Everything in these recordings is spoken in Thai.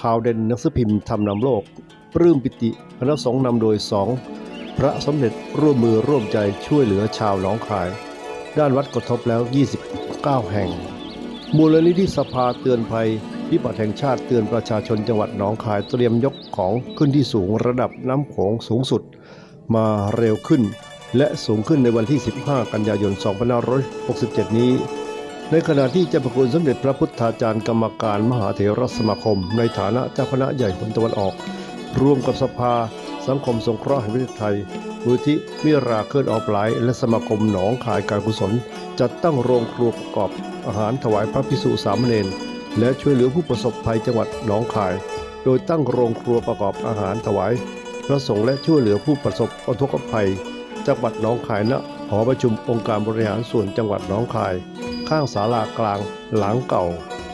ข่าวเด่นหนังสือพิมพ์ทำนำโลก ปลื้มปิติคณะสงฆ์นำโดยสองพระสมเด็จร่วมมือร่วมใจช่วยเหลือชาวหนองคาย ด้านวัดกระทบแล้ว 29 แห่ง มูลนิธิสภาเตือนภัยวิบัติแห่งชาติเตือนประชาชนจังหวัดหนองคายเตรียมยกของขึ้นที่สูงระดับน้ำโขงสูงสุด มาเร็วขึ้น และสูงขึ้นในวันที่ 15 กันยายน 2567 นี้ ในขณะที่เจ้าพระคุณสมเด็จพระพุทธาจารย์กรรมการมหาเถรสมาคม ในฐานะเจ้าคณะใหญ่ผลตะวันออก ร่วมกับสภา สังคมสงเคราะห์แห่งประเทศไทยมูลที่มิราเคิลออฟไลท์และสมาคมหนองคายการกุศล จัดตั้งโรงครัวประกอบอาหารถวายพระพิสุสามเณรและช่วยเหลือผู้ประสบภัยจังหวัดหนองคาย โดยตั้งโรงครัวประกอบอาหารถวายพระสงฆ์และช่วยเหลือผู้ประสบอุทกภัย จังหวัดหนองคายณหอประชุมองค์การบริหารส่วนจังหวัดหนองคาย ข้างศาลากลางหลังเก่า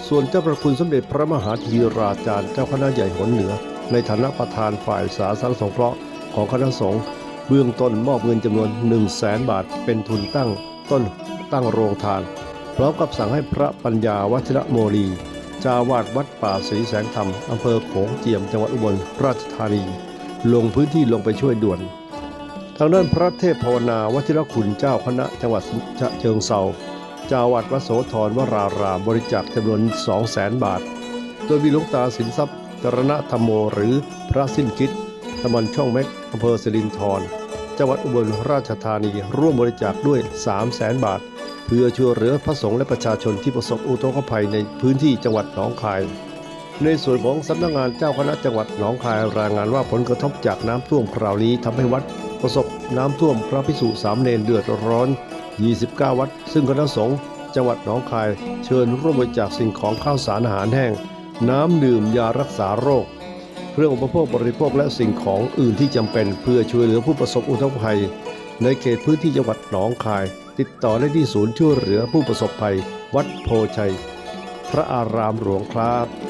ส่วนเจ้าประคุณสมเด็จพระมหาธีราจารย์เจ้าคณะใหญ่หนเหนือ ในฐานะประธานฝ่ายสาธารณสงเคราะห์ของคณะสงฆ์เบื้องต้นมอบเงินจำนวน 1 0 0 0 0แสนบาทเป็นทุนตั้งต้นตั้งโรงทาน พร้อมกับสั่งให้พระปัญญาวัชระโมลีจ้าวาดวัดป่าศรีแสงธรรมอำเภอโขงเจียมจังหวัดอุบลราชธานี ลงพื้นที่ลงไปช่วยด่วน ทางด้านพระเทพภาวนาวัชิรคุณเจ้าคณะจังหวัดฉะเชิงเซา จาวัดวัดโสธรวรารามบริจาคจำนวน 2 0 0แสนบาท โดยมีหลวงตาสินทรัพย์จรณธรรมโมหรือพระสิ้นคิดตำบลช่องเม็กอำเภอสิรินธรจังหวัดอุบลราชธานีร่วมบริจาคด้วย 3 0 0แสนบาท เพื่อช่วยเหลือพระสงฆ์และประชาชนที่ประสบอุทกภัยในพื้นที่จังหวัดหนองคาย ในส่วนของสำนักงานเจ้าคณะจังหวัดหนองคายรายงานว่าผลกระทบจากน้ำท่วมคราวนี้ทำให้วัดประสบน้ำท่วมพระพิสุสามเณรเดือดร้อน 29 วัด ซึ่งคณะสงฆ์จังหวัดหนองคายเชิญร่วมบริจาคสิ่งของข้าวสารอาหารแห้ง น้ำดื่มยารักษาโรค เครื่องอุปโภคบริโภคและสิ่งของอื่นที่จำเป็น เพื่อช่วยเหลือผู้ประสบอุทกภัย ในเขตพื้นที่จังหวัดหนองคาย ติดต่อได้ที่ศูนย์ช่วยเหลือผู้ประสบภัย วัดโพชัย พระอารามหลวงครับ